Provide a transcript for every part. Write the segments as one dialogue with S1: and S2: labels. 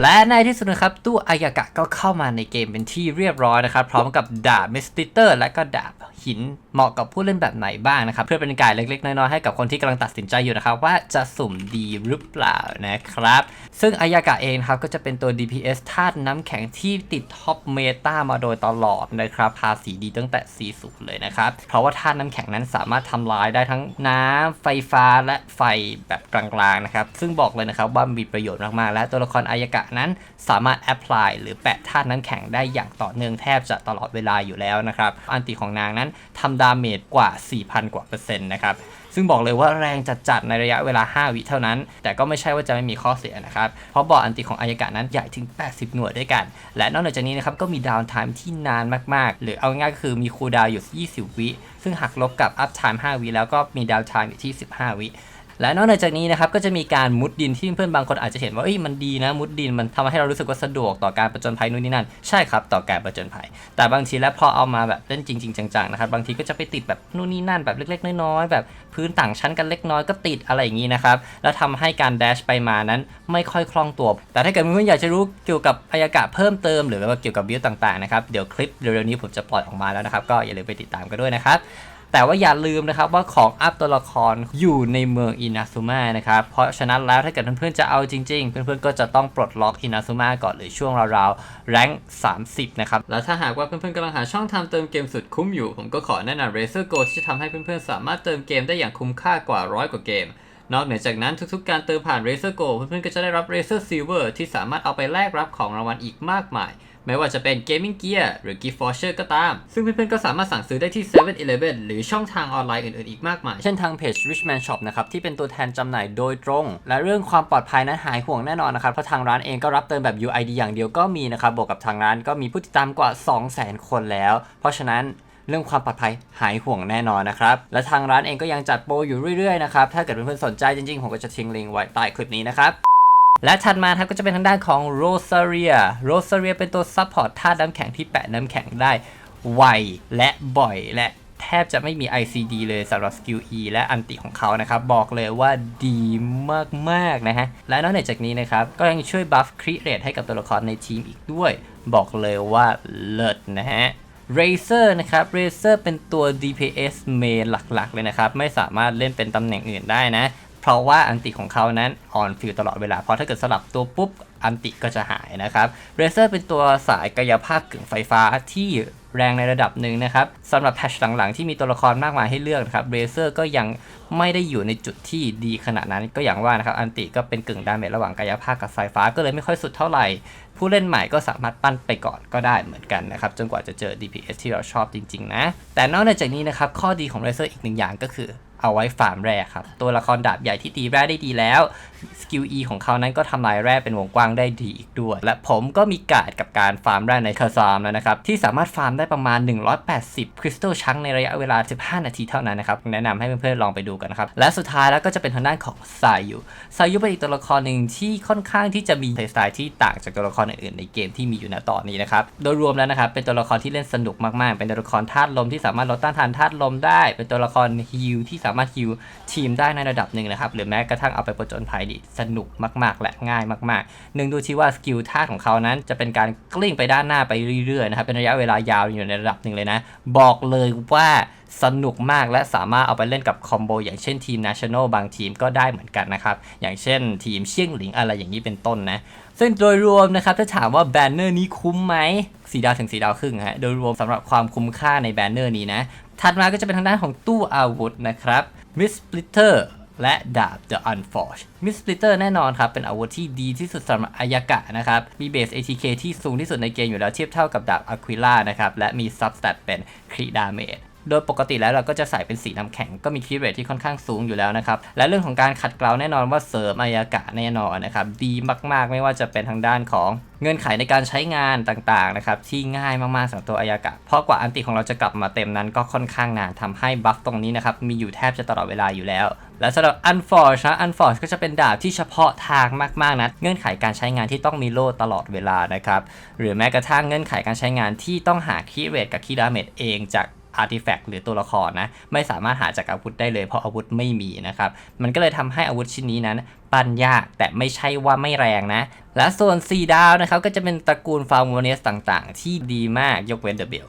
S1: และในที่สุดนะครับ ตู้อายากะก็เข้ามาในเกมเป็นที่เรียบร้อยนะครับ พร้อมกับดาบมิสติเตอร์ และก็ดาบหินเหมาะกับผู้เล่นแบบไหนบ้างนะครับ เพื่อเป็นกด์เล็กๆ น้อยๆ ให้กับคนที่กำลังตัดสินใจอยู่นะครับ ว่าจะสุ่มดีหรือเปล่านะครับ ซึ่งอายากะเองครับก็จะเป็นตัว DPS ธาตุน้ำแข็งที่ติดท็อปเมตามาโดยตลอดนะครับภาษีดีตั้งแต่ 40 เลยนะครับ เพราะว่าธาตุน้ำแข็งนั้นสามารถทำลายได้ทั้งน้ำไฟฟ้าและไฟแบบกลางๆนะครับซึ่งบอกเลยนะครับว่ามีประโยชน์มากๆและตัวละครอายากะนั้นสามารถแอพพลายหรือแปะธาตุน้ำแข็งได้อย่างต่อเนื่องแทบจะตลอดเวลาอยู่แล้วนะครับอันติของนางนั้นทำดาเมจกว่า 4,000 กว่าเปอร์เซ็นต์นะครับซึ่งบอกเลยว่าแรงจัดๆในระยะเวลา 5 วิเท่านั้น แต่ก็ไม่ใช่ว่าจะไม่มีข้อเสียนะครับ เพราะบอร์ดอันติของอายากะนั้นใหญ่ถึง 80 หน่วยด้วยกัน และนอกจากนี้นะครับก็มีดาวน์ไทม์ที่นานมากๆ หรือเอาง่ายๆก็คือมีคูลดาวอยู่ 20 วิ ซึ่งหักลบกับอัพไทม์ 5 วิแล้วก็มีดาวน์ไทม์อยู่ที่ 15 วิ และนอกจากนี้นะครับก็จะมีการมุดดินที่เพื่อนบางคนอาจจะเห็นว่าเอ้ยมันดีนะมุดดินมันทำให้เรารู้สึกว่าสะดวกต่อการประจนภัยนู่นนี่นั่นใช่ครับต่อการประจนภัย แต่บางทีแล้วพอเอามาแบบเล่นจริง ๆ จังๆนะครับบางทีก็จะไปติดแบบนู่นนี่นั่นแบบเล็ก ๆ น้อยๆแบบพื้นต่างชั้นกันเล็กน้อยก็ติดอะไรอย่างนี้นะครับแล้วทำให้การแดชไปมานั้นไม่ค่อยคล่องตัว แต่ถ้าเกิดเพื่อนๆอยากจะรู้เกี่ยวกับอายากะเพิ่มเติม หรือว่าเกี่ยวกับบิวต่างๆนะครับเดี๋ยวคลิปเร็วๆนี้ผมจะปล่อยออกมาแล้วนะครับก็อย่าลืมไปติดตามกันด้วยนะครับ แต่ว่าอย่าลืมนะครับว่าของอัพตัวละครอยู่ในเมืองอินาซุมะนะครับเพราะฉะนั้นแล้วถ้าเกิดเพื่อนๆจะเอาจริงๆ เพื่อนๆก็จะต้องปลดล็อกอินาซุมะก่อนหรือช่วงราวๆแรง30 นะครับ แล้วถ้าหากว่าเพื่อนๆกำลังหาช่องทางเติมเกมสุดคุ้มอยู่ ผมก็ขอแนะนำ Razer Go ที่จะทำให้เพื่อนๆสามารถเติมเกมได้อย่างคุ้มค่ากว่าร้อยกว่าเกม นอกเหนือจากนั้นทุกๆ การเติมผ่าน Razer Go เพื่อนๆ ก็จะได้รับ Razer Silver ที่สามารถเอาไปแลกรับของรางวัลอีกมากมาย ไม่ว่าจะเป็น Gaming Gear หรือ Gift Voucher ก็ตาม ซึ่งเพื่อนๆ ก็สามารถสั่งซื้อได้ที่ 7-Eleven หรือช่องทางออนไลน์อื่นๆ อีกมากมาย เช่นทางเพจ Richman Shop นะครับ ที่เป็นตัวแทนจำหน่ายโดยตรง และเรื่องความปลอดภัยนั้นหายห่วงแน่นอนนะครับ เพราะทางร้านเองก็รับเติมแบบ UID อย่างเดียวก็มีนะครับบวกกับทางร้านก็มีผู้ติดตามกว่า 200,000 คนแล้ว เพราะฉะนั้น เรื่องความปลอดภัยหายห่วงแน่นอนนะครับ และทางร้านเองก็ยังจัดโปรอยู่เรื่อยๆนะครับ ถ้าเกิดเพื่อนๆสนใจจริงๆ ผมก็จะทิ้งลิงก์ไว้ใต้คลิปนี้นะครับและถัดมาครับก็จะเป็นทางด้านของ Rosaria Rosaria เป็นตัวซัพพอร์ตธาตุน้ำแข็งที่แปะน้ำแข็งได้ไวและบ่อยและแทบจะไม่มี ICD เลยสำหรับสกิล E และอันติของเขานะครับ บอกเลยว่าดีมาก ๆ นะฮะ และนอกเหนือจากนี้นะครับ ก็ยังช่วยบัฟคริเรทให้กับตัวละครในทีมอีกด้วย บอกเลยว่าเลิศนะฮะ Razer นะครับ Razer เป็นตัว DPS main หลักๆ เลยนะครับ ไม่สามารถเล่นเป็นตำแหน่งอื่นได้นะ เพราะว่าอันติของเขานั้นออนฟิลตลอดเวลา เพราะถ้าเกิดสลับตัวปุ๊บอันติก็จะหายนะครับ Razer เป็นตัวสายกายภาพกึ่งไฟฟ้าที่ แรงในระดับหนึ่งนะครับสำหรับแพชหลังๆ ที่มีตัวละครมากมายให้เลือกนะครับ Razer ก็ยังไม่ได้อยู่ในจุดที่ดีขนาดนั้นก็อย่างว่านะครับอันติก็เป็นกึ่งดาเมจระหว่างกายภาพกับไฟฟ้าก็เลยไม่ค่อยสุดเท่าไหร่ ผู้เล่นใหม่ก็สามารถปั้นไปก่อนก็ได้เหมือนกันนะครับจนกว่าจะเจอ DPS ที่เราชอบจริง ๆ นะ แต่นอกจากนี้นะครับข้อดีของ Razer อีกหนึ่งอย่างก็คือเอาไว้ฟาร์มแร่ครับ ตัวละครดาบใหญ่ที่ตีแร่ได้ดีแล้ว สกิล E ของเขานั้นก็ทำลายแร่เป็นวงกว้างได้ดีอีกด้วย และผมก็มีกาดกับการฟาร์มแร่ในคาซามแล้วนะครับ ที่สามารถฟาร์มได้ประมาณ 180 คริสตัลชังในระยะเวลา 15 นาทีเท่านั้นนะครับ แนะนำให้เพื่อนๆลองไปดูกันนะครับ และสุดท้ายแล้วก็จะเป็นทางด้านของไซายุซยุเป็นอีกตัวละครหนึ่งที่ค่อนข้างที่จะมีเพลย์สไตล์ที่ต่างจากตัวละครอื่นๆในเกมที่มีอยู่ณตอนนี้นะครับโดยรวมแล้วนะครับเป็นตัวละครที่เล่นสนุกมากๆ เป็นตัวละครธาตุลมที่สามารถลดต้านทานธาตุลมได้ เป็นตัวละครฮิลที่สามารถฮิลทีมได้ในระดับหนึ่งนะครับหรือแม้กระทั่งเอาไปประจนภัยดิสนุกมากๆ และง่ายมากๆหนึ่งดูที่ว่าสกิลท่าของเขานั้นจะเป็นการกลิ้งไปด้านหน้าไปเรื่อยๆนะครับเป็นระยะเวลายาวอยู่ในระดับหนึ่งเลยนะ บอกเลยว่าสนุกมากและสามารถเอาไปเล่นกับคอมโบอย่างเช่นทีม National บางทีมก็ได้เหมือนกันนะครับ อย่างเช่นทีมเชี่ยงหลิงอะไรอย่างนี้เป็นต้นนะ ซึ่งโดยรวมนะครับ ถ้าถามว่าแบนเนอร์นี้คุ้มไหมสีดาวถึงสีดาวครึ่งฮะโดยรวมสำหรับความคุ้มค่าในแบนเนอร์นี้นะ ถัดมาก็จะเป็นทางด้านของตู้อาวุธนะครับ Miss Splitter และดาบ The Unforged มิสสปิเตอร์แน่นอนครับ เป็นอาวุธที่ดีที่สุดสำหรับอายากะนะครับ มีเบส ATK ที่สูงที่สุดในเกมอยู่แล้วเทียบเท่ากับดาบ Aquila นะครับ และมีซับสแตทเป็นครีดาเมจ โดยปกติแล้วเราก็จะใส่เป็นสีน้ำแข็งก็มีค r เรทที่ค่อนข้างสูงอยู่แล้วนะครับ และเรื่องของการขัดเกลาแน่นอนว่าเสริมอายากะแน่นอนนะครับ ดีมากๆ ไม่ว่าจะเป็นทางด้านของเงื่อนไขในการใช้งานต่างๆนะครับที่ง่ายมากๆสำหรับตัวอายากะ เพราะกว่าอันติของเราจะกลับมาเต็มนั้นก็ค่อนข้างนานทำให้บัฟตรงนี้นะครับมีอยู่แทบจะตลอดเวลาอยู่แล้ว และสำหรับ Unforge นะ Unforge ก็จะเป็นดาบที่เฉพาะทางมากๆนะเงื่อนไขการใช้งานที่ต้องมีโล่ตลอดเวลานะครับหรือแม้กระทั่งเงื่อนไขการใช้งานที่ต้องหาคีย์เรทกับคีย์ดาเมจเองจาก อาร์ติแฟกต์หรือตัวละครนะไม่สามารถหาจากอาวุธได้เลยเพราะอาวุธไม่มีนะครับมันก็เลยทำให้อาวุธชิ้นนี้นั้น ปั้นยากแต่ไม่ใช่ว่าไม่แรงนะ และส่วน 4 ดาวนะครับก็จะเป็นตระกูลฟาร์มเนสต่างๆ ที่ดีมากยกเว้นเดอะเบล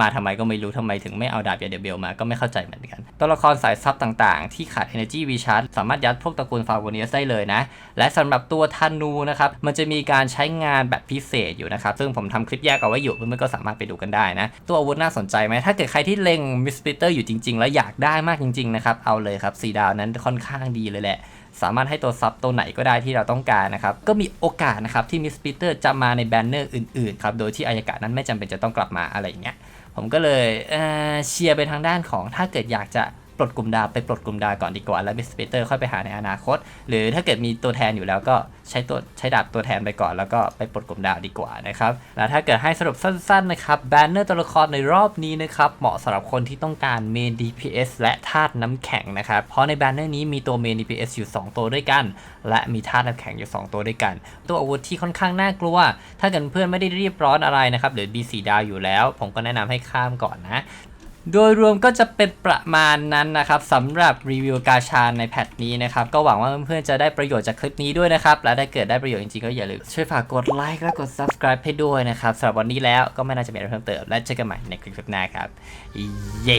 S1: มาทำไมก็ไม่รู้ทำไมถึงไม่เอาดาบยาเดเบลมาก็ไม่เข้าใจเหมือนกัน ตัวละครสายซับต่างๆ ที่ขาด Energy Recharge สามารถยัดพวกตระกูลฟาโวเนียสได้เลยนะ และสำหรับตัวธนูนะครับ มันจะมีการใช้งานแบบพิเศษอยู่นะครับ ซึ่งผมทำคลิปแยกเอาไว้อยู่เพื่อนๆก็สามารถไปดูกันได้นะ ตัวอาวุธน่าสนใจไหมถ้าเกิดใครที่เล็งมิสปิเตอร์อยู่จริงๆ แล้วอยากได้มากจริงๆนะครับเอาเลยครับสีดาวนั้นค่อนข้างดีเลยแหละ สามารถให้ตัวซับตัวไหนก็ได้ที่เราต้องการนะครับก็มีโอกาสนะครับที่มิสปิเตอร์จะมาในแบนเนอร์อื่นๆครับโดยที่อายากะนั้นไม่จำเป็นจะต้องกลับมาอะไรอย่างเงี้ยผมก็เลยเเชียร์ไปทางด้านของถ้าเกิดอยากจะ ลดกลุ่มดาวไปปลดกลุ่มดาวก่อนดีกว่า แล้วมิสเปเตอร์ค่อยไปหาในอนาคต หรือถ้าเกิดมีตัวแทนอยู่แล้วก็ใช้ตัวใช้ดาบตัวแทนไปก่อน แล้วก็ไปปลดกลุ่มดาวดีกว่านะครับแล้วถ้าเกิดให้สรุปสั้นๆนะครับแบนเนอร์ตัวละครในรอบนี้นะครับเหมาะสำหรับคนที่ต้องการเมน DPS และธาตุน้ำแข็งนะครับเพราะในแบนเนอร์นี้มีตัวเมน DPS อยู่ 2 ตัวด้วยกัน และมีธาตุน้ำแข็งอยู่ 2 ตัวด้วยกัน ตัวอาวุธที่ค่อนข้างน่ากลัว ถ้าเกิดเพื่อนไม่ได้รีบร้อนอะไรนะครับหรือ B4 ดาวอยู่แล้ว ผมก็แนะนำให้ข้ามก่อนนะ โดยรวมก็จะเป็นประมาณนั้นนะครับสำหรับรีวิวกาชาในแพทนี้นะครับ ก็หวังว่าเพื่อนๆจะได้ประโยชน์จากคลิปนี้ด้วยนะครับ และถ้าเกิดได้ประโยชน์จริงๆ ก็อย่าลืมช่วยฝากกดไลค์และกด subscribe ให้ด้วยนะครับสำหรับวันนี้แล้วก็ไม่น่าจะมีอะไรเพิ่มเติมและเจอกันใหม่ในคลิปหน้าครับ เย้